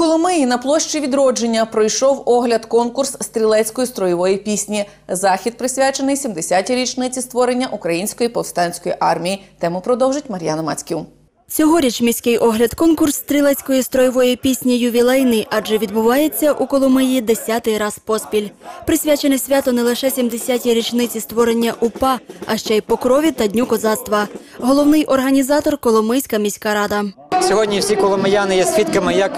Коломиї на площі відродження пройшов огляд конкурс стрілецької строєвої пісні. Захід присвячений 70-й річниці створення української повстанської армії. Тему продовжить Мар'яна Мацьків. Цьогоріч міський огляд конкурс стрілецької строєвої пісні ювілейний, адже відбувається у Коломиї десятий раз поспіль. Присвячене свято не лише 70-й річниці створення УПА, а ще й покрові та дню козацтва. Головний організатор Коломийська міська рада. Сьогодні всі коломияни є свідками, як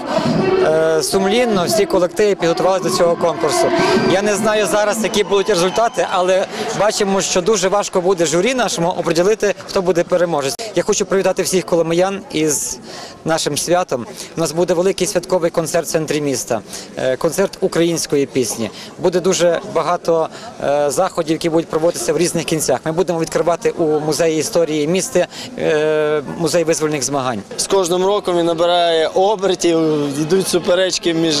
сумлінно всі колективи підготувалися до цього конкурсу. Я не знаю зараз, які будуть результати, але бачимо, що дуже важко буде журі нашому оприділити, хто буде переможець. Я хочу привітати всіх коломиян із нашим святом. У нас буде великий святковий концерт в центрі міста, е, концерт української пісні. Буде дуже багато е, заходів, які будуть проводитися в різних кінцях. Ми будемо відкривати у музеї історії міста е, музей визвольних змагань. З кожним роком він набирає обертів, йдуть суперечки між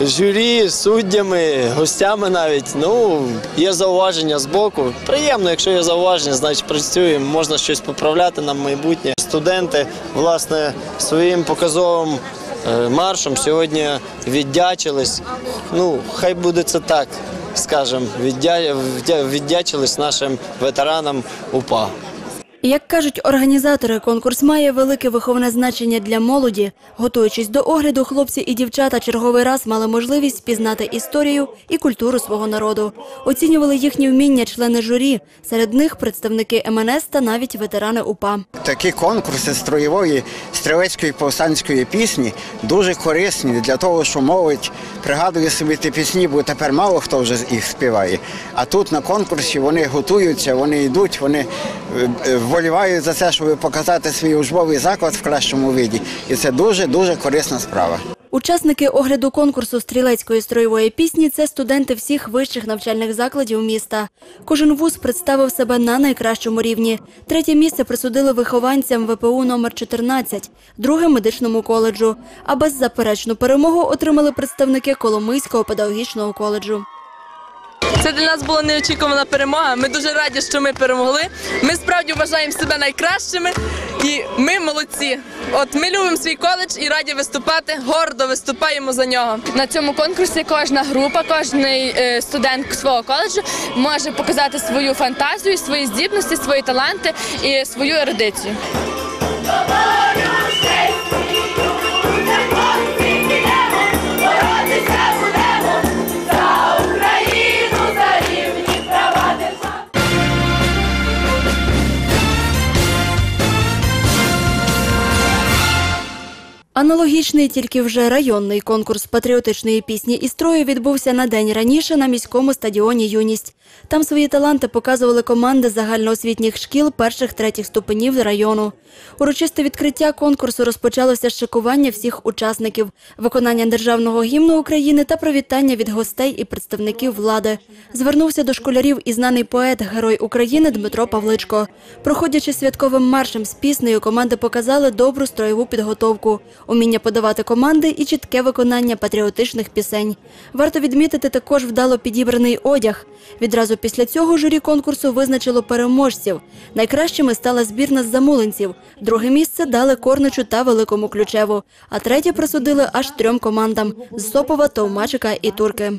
журі, суддями, гостями навіть. Ну, є зауваження з боку. Приємно, якщо є зауваження, значить працюємо, можна щось поправляти на майбутнє. Студенти, власне, своїм показовим е, маршем сьогодні віддячились. Ну, хай буде це так, скажемо, віддя... віддя- віддячились нашим ветеранам УПА. Як кажуть організатори, конкурс має велике виховне значення для молоді. Готуючись до огляду, хлопці і дівчата черговий раз мали можливість пізнати історію і культуру свого народу. Оцінювали їхні вміння члени журі. Серед них представники МНС та навіть ветерани УПА. Такі конкурси строєвої стрілецької повстанської пісні дуже корисні для того, що молодь пригадує собі ті пісні, бо тепер мало хто вже їх співає. А тут на конкурсі вони готуються, вони йдуть, вони вболівають за це, щоб показати свій учбовий заклад в кращому виді. І це дуже дуже корисна справа. Учасники огляду конкурсу стрілецької строєвої пісні це студенти всіх вищих навчальних закладів міста. Кожен вуз представив себе на найкращому рівні. Третє місце присудили вихованцям ВПУ номер 14, друге медичному коледжу. А беззаперечну перемогу отримали представники Коломийського педагогічного коледжу. Це для нас була неочікувана перемога. Ми дуже раді, що ми перемогли. Ми справді вважаємо себе найкращими, і ми молодці. От ми любимо свій коледж і раді виступати. Гордо виступаємо за нього. На цьому конкурсі кожна група, кожен студент свого коледжу може показати свою фантазію, свої здібності, свої таланти і свою ерудицію. Аналогічний, тільки вже районний конкурс патріотичної пісні і строю відбувся на день раніше на міському стадіоні Юність. Там свої таланти показували команди загальноосвітніх шкіл перших-третіх ступенів району. Урочисте відкриття конкурсу розпочалося з шикування всіх учасників, виконання державного гімну України та привітання від гостей і представників влади. Звернувся до школярів і знаний поет, герой України Дмитро Павличко. Проходячи святковим маршем з піснею, команди показали добру строєву підготовку, уміння подавати команди і чітке виконання патріотичних пісень. Варто відмітити також вдало підібраний одяг. Відразу після цього журі конкурсу визначило переможців. Найкращими стала збірна з замулинців. Друге місце дали Корничу та Великому Ключеву, а третє присудили аж трьом командам – з Сопова, Товмачика і Турки.